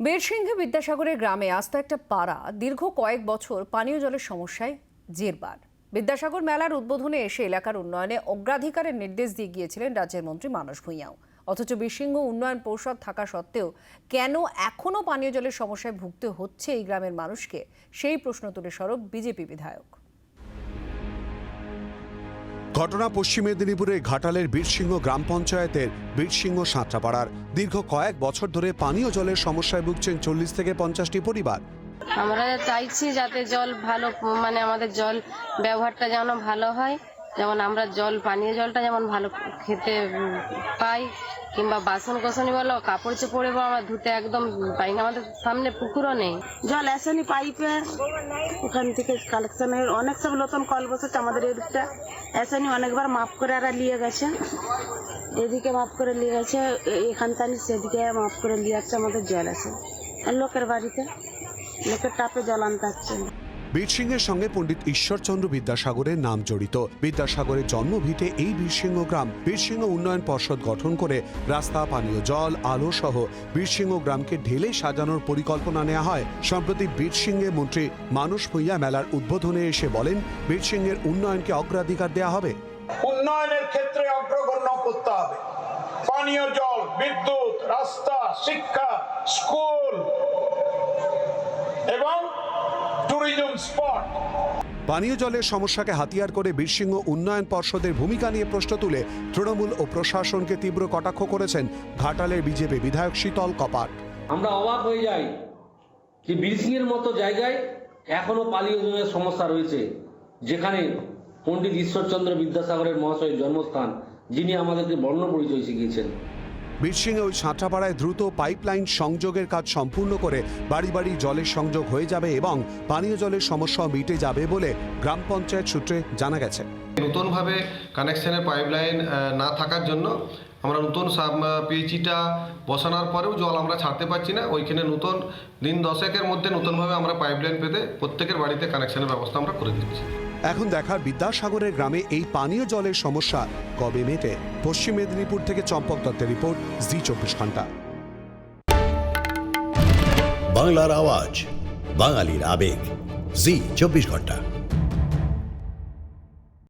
বীরসিংহে বিদ্যাসাগরের গ্রামে আস্ত একটা পাড়া দীর্ঘ কয়েক বছর পানীয় জলের সমস্যায় জেরবার। বিদ্যাসাগর মেলার উদ্বোধনে এসে এলাকার উন্নয়নে অগ্রাধিকারের নির্দেশ দিয়ে গিয়েছিলেন রাজ্যের মন্ত্রী মানস ভূঁইয়াও। অথচ বীরসিংহ উন্নয়ন পরিষদ থাকা সত্ত্বেও কেন এখনও পানীয় জলের সমস্যায় ভুগতে হচ্ছে এই গ্রামের মানুষকে? সেই প্রশ্ন তুলে সরব বিজেপি বিধায়ক। ঘটনা পশ্চিম মেদিনীপুরের ঘাটালের বীরসিংহ গ্রাম পঞ্চায়েতের বীরসিংহ সাঁতরাপাড়ার। দীর্ঘ কয়েক বছর ধরে পানীয় জলের সমস্যায় ভুগছেন চল্লিশ থেকে পঞ্চাশটি পরিবার। আমরা চাইছি যাতে জল ভালো মানে আমাদের জল ব্যবহারটা যেন ভালো হয়। যেমন আমরা জল, পানীয় জলটা যেমন ভালো খেতে পাই, কিংবা বাসন কোসনি বলো, কাপড় চোপড়ে বলো আমরা ধুতে একদম পাই না। আমাদের সামনে পুকুরও নেই। জল আসেনি পাইপে, ওখান থেকে কালেকশন হয়ে, অনেক সব নতুন কল বসেছে আমাদের এদিকটা। আসেনি অনেকবার মাপ করে আর নিয়ে গেছে। এদিকে মাপ করে নিয়ে গেছে, এ- এখান থেকে সেদিকে মাপ করে নিয়ে যাচ্ছে আমাদের জল আছে লোকের বাড়িতে, লোকের টাপে জল আনতে না। বীরসিংহের সঙ্গে পণ্ডিত ঈশ্বরচন্দ্র বিদ্যাসাগরের নাম জড়িত। বিদ্যাসাগরের জন্মভিটে এই বীরসিংহ গ্রাম। বীরসিংহ উন্নয়ন পর্ষদ গঠন করে রাস্তা, পানীয় জল, আলো সহ বীরসিংহ গ্রামকে ঢেলে সাজানোর পরিকল্পনা নেওয়া হয়। সম্প্রতি বীরসিংহে মন্ত্রী মানুষ ভূঁইয়া মেলার উদ্বোধনে এসে বলেন, বীরসিংহের উন্নয়নকে অগ্রাধিকার দেওয়া হবে। উন্নয়নের ক্ষেত্রে অগ্রগণ্য করতে হবে। পানীয় জল, বিদ্যুৎ, রাস্তা, শিক্ষা, স্কুল পানীয় জলের সমস্যাকে হাতিয়ার করে বীরসিংহ উন্নয়ন পর্ষদের ভূমিকা নিয়ে প্রশ্ন তুলে তৃণমূল ও প্রশাসনকে তীব্র কটাক্ষ করেছেন ঘাটালের বিজেপি বিধায়ক শীতল কপাট। আমরা অবাক হয়ে যাই যে বীরসিংহের মতো জায়গায় এখনও পানীয় জলের সমস্যা রয়েছে যেখানে পণ্ডিত ঈশ্বরচন্দ্র বিদ্যাসাগরের মহাশয়ের জন্মস্থান যিনি আমাদেরকে বর্ণ পরিচয় শিখিয়েছেন। বীরসিংহে ওই সাঁতরাপাড়ায় দ্রুত পাইপলাইন সংযোগের কাজ সম্পূর্ণ করে বাড়ি বাড়ি জলের সংযোগ হয়ে যাবে এবং পানীয় জলের সমস্যাও মিটে যাবে বলে গ্রাম পঞ্চায়েত সূত্রে জানা গেছে। নতুনভাবে কানেকশনের পাইপলাইন না থাকার জন্য আমরা নতুন পিএইচিটা বসানোর পরেও জল আমরা ছাড়তে পারছি না। ওইখানে নতুন দিন দশেকের মধ্যে নতুনভাবে আমরা পাইপলাইন পেতে প্রত্যেকের বাড়িতে কানেকশনের ব্যবস্থা আমরা করে দিচ্ছি। এখন দেখার বিদ্যাসাগরের গ্রামে এই পানীয় জলের সমস্যা কবে মেটে? পশ্চিম মেদিনীপুর থেকে চম্পক দত্তের রিপোর্ট, জি চব্বিশ ঘণ্টা। বাংলার আওয়াজ, বাঙালির আবেগ, জি চব্বিশ ঘণ্টা।